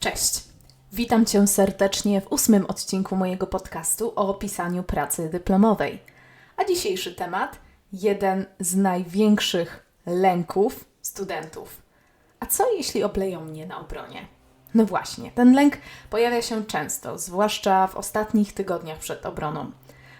Cześć! Witam Cię serdecznie w ósmym odcinku mojego podcastu o pisaniu pracy dyplomowej. A dzisiejszy temat jeden z największych lęków studentów. A co jeśli obleją mnie na obronie? No właśnie, ten lęk pojawia się często, zwłaszcza w ostatnich tygodniach przed obroną.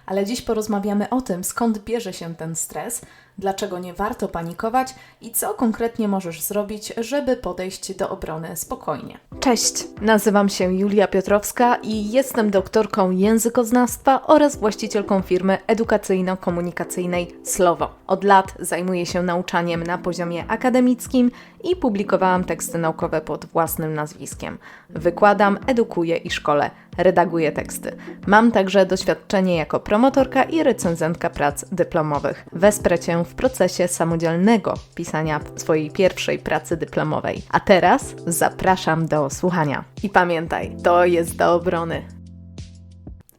Ale dziś porozmawiamy o tym, skąd bierze się ten stres, dlaczego nie warto panikować i co konkretnie możesz zrobić, żeby podejść do obrony spokojnie. Cześć, nazywam się Julia Piotrowska i jestem doktorką językoznawstwa oraz właścicielką firmy edukacyjno-komunikacyjnej Slowo. Od lat zajmuję się nauczaniem na poziomie akademickim i publikowałam teksty naukowe pod własnym nazwiskiem. Wykładam, edukuję i szkole, redaguję teksty. Mam także doświadczenie jako promotorka i recenzentka prac dyplomowych. Wesprę Cię w procesie samodzielnego pisania swojej pierwszej pracy dyplomowej. A teraz zapraszam do słuchania. I pamiętaj, to jest do obrony.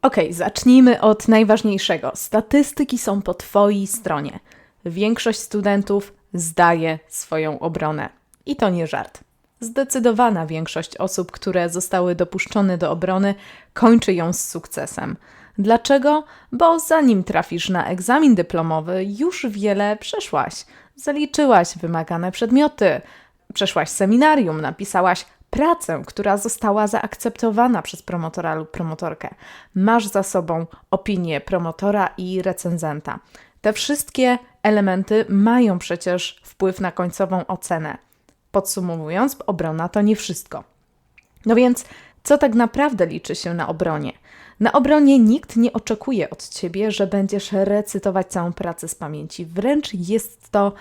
Ok, zacznijmy od najważniejszego. Statystyki są po Twojej stronie. Większość studentów zdaje swoją obronę. I to nie żart. Zdecydowana większość osób, które zostały dopuszczone do obrony, kończy ją z sukcesem. Dlaczego? Bo zanim trafisz na egzamin dyplomowy, już wiele przeszłaś. Zaliczyłaś wymagane przedmioty, przeszłaś seminarium, napisałaś pracę, która została zaakceptowana przez promotora lub promotorkę. Masz za sobą opinię promotora i recenzenta. Te wszystkie elementy mają przecież wpływ na końcową ocenę. Podsumowując, obrona to nie wszystko. No więc, co tak naprawdę liczy się na obronie? Na obronie nikt nie oczekuje od ciebie, że będziesz recytować całą pracę z pamięci. Wręcz jest to,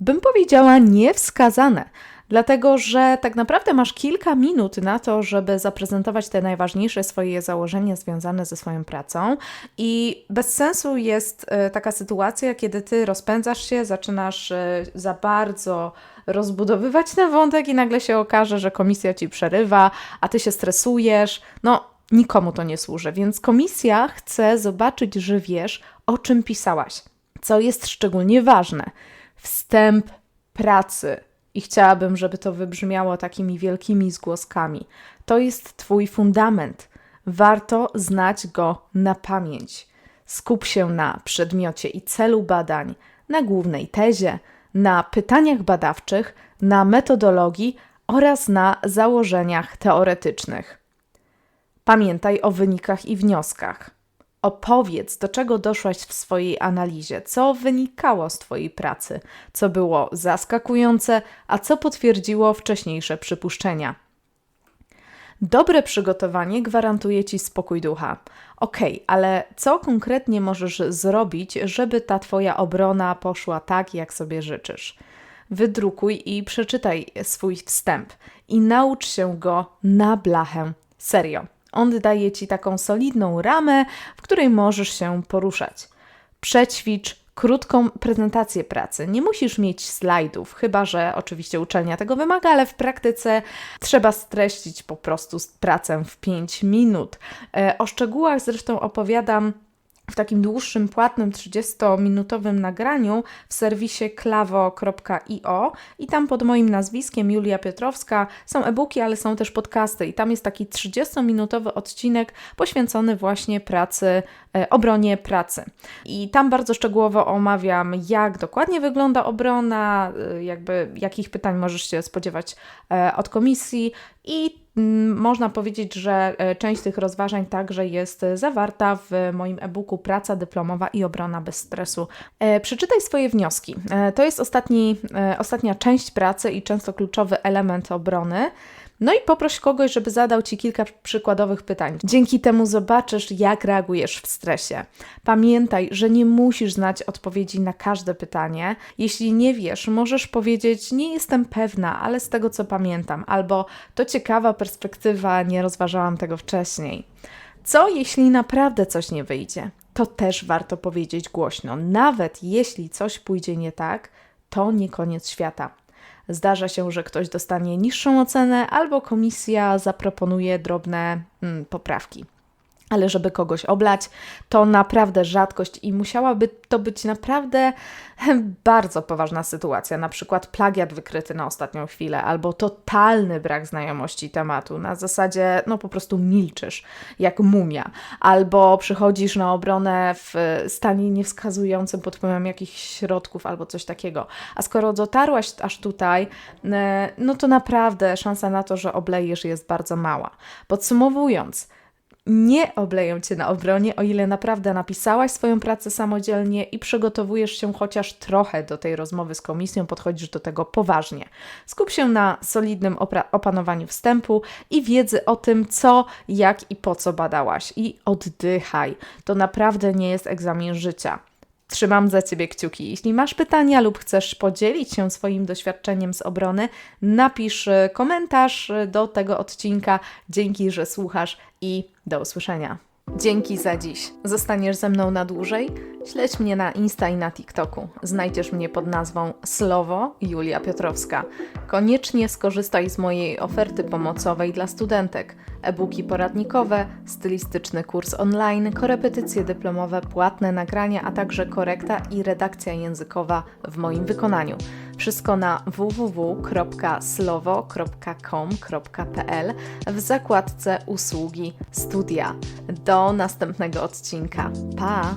bym powiedziała, niewskazane dlatego że tak naprawdę masz kilka minut na to, żeby zaprezentować te najważniejsze swoje założenia związane ze swoją pracą i bez sensu jest e, taka sytuacja, kiedy ty rozpędzasz się, zaczynasz e, za bardzo rozbudowywać ten wątek i nagle się okaże, że komisja ci przerywa, a ty się stresujesz. No, nikomu to nie służy, więc komisja chce zobaczyć, że wiesz, o czym pisałaś, co jest szczególnie ważne. Wstęp pracy i chciałabym, żeby to wybrzmiało takimi wielkimi zgłoskami. To jest Twój fundament. Warto znać go na pamięć. Skup się na przedmiocie i celu badań, na głównej tezie, na pytaniach badawczych, na metodologii oraz na założeniach teoretycznych. Pamiętaj o wynikach i wnioskach. Opowiedz, do czego doszłaś w swojej analizie, co wynikało z Twojej pracy, co było zaskakujące, a co potwierdziło wcześniejsze przypuszczenia. Dobre przygotowanie gwarantuje Ci spokój ducha. Ok, ale co konkretnie możesz zrobić, żeby ta Twoja obrona poszła tak, jak sobie życzysz? Wydrukuj i przeczytaj swój wstęp i naucz się go na blachę. Serio. On daje ci taką solidną ramę, w której możesz się poruszać. Przećwicz krótką prezentację pracy. Nie musisz mieć slajdów, chyba że oczywiście uczelnia tego wymaga, ale w praktyce trzeba streścić po prostu pracę w 5 minut. E, o szczegółach zresztą opowiadam w takim dłuższym, płatnym 30-minutowym nagraniu w serwisie klawo.io i tam pod moim nazwiskiem Julia Piotrowska są e-booki, ale są też podcasty. I tam jest taki 30-minutowy odcinek poświęcony właśnie pracy, e, obronie pracy. I tam bardzo szczegółowo omawiam, jak dokładnie wygląda obrona, e, jakby jakich pytań możesz się spodziewać e, od komisji. I można powiedzieć, że e, część tych rozważań także jest zawarta w moim e-booku Praca dyplomowa i obrona bez stresu. E, przeczytaj swoje wnioski. E, to jest ostatni, ostatnia część pracy i często kluczowy element obrony. No i poproś kogoś, żeby zadał Ci kilka przykładowych pytań. Dzięki temu zobaczysz, jak reagujesz w stresie. Pamiętaj, że nie musisz znać odpowiedzi na każde pytanie. Jeśli nie wiesz, możesz powiedzieć: Nie jestem pewna, ale z tego co pamiętam, albo to ciekawa perspektywa, nie rozważałam tego wcześniej. Co jeśli naprawdę coś nie wyjdzie? To też warto powiedzieć głośno. Nawet jeśli coś pójdzie nie tak, to nie koniec świata. Zdarza się, że ktoś dostanie niższą ocenę albo komisja zaproponuje drobne hmm, poprawki. Ale żeby kogoś oblać, to naprawdę rzadkość i musiałaby to być naprawdę bardzo poważna sytuacja, na przykład plagiat wykryty na ostatnią chwilę, albo totalny brak znajomości tematu, na zasadzie, no po prostu milczysz, jak mumia, albo przychodzisz na obronę w stanie niewskazującym pod wpływem jakichś środków, albo coś takiego. A skoro dotarłaś aż tutaj, e, no to naprawdę szansa na to, że oblejesz jest bardzo mała. Podsumowując, nie obleją cię na obronie, o ile naprawdę napisałaś swoją pracę samodzielnie i przygotowujesz się chociaż trochę do tej rozmowy z komisją, podchodzisz do tego poważnie. Skup się na solidnym opanowaniu wstępu i wiedzy o tym, co, jak i po co badałaś. I oddychaj. To naprawdę nie jest egzamin życia. Trzymam za Ciebie kciuki. Jeśli masz pytania lub chcesz podzielić się swoim doświadczeniem z obrony, napisz komentarz do tego odcinka. Dzięki, że słuchasz i do usłyszenia. Dzięki za dziś. Zostaniesz ze mną na dłużej? Śledź mnie na Insta i na TikToku. Znajdziesz mnie pod nazwą Slowo Julia Piotrowska. Koniecznie skorzystaj z mojej oferty pomocowej dla studentek. E-booki poradnikowe, stylistyczny kurs online, korepetycje dyplomowe, płatne nagrania, a także korekta i redakcja językowa w moim wykonaniu. Wszystko na www.slowo.com.pl w zakładce usługi studia. Do następnego odcinka. Pa!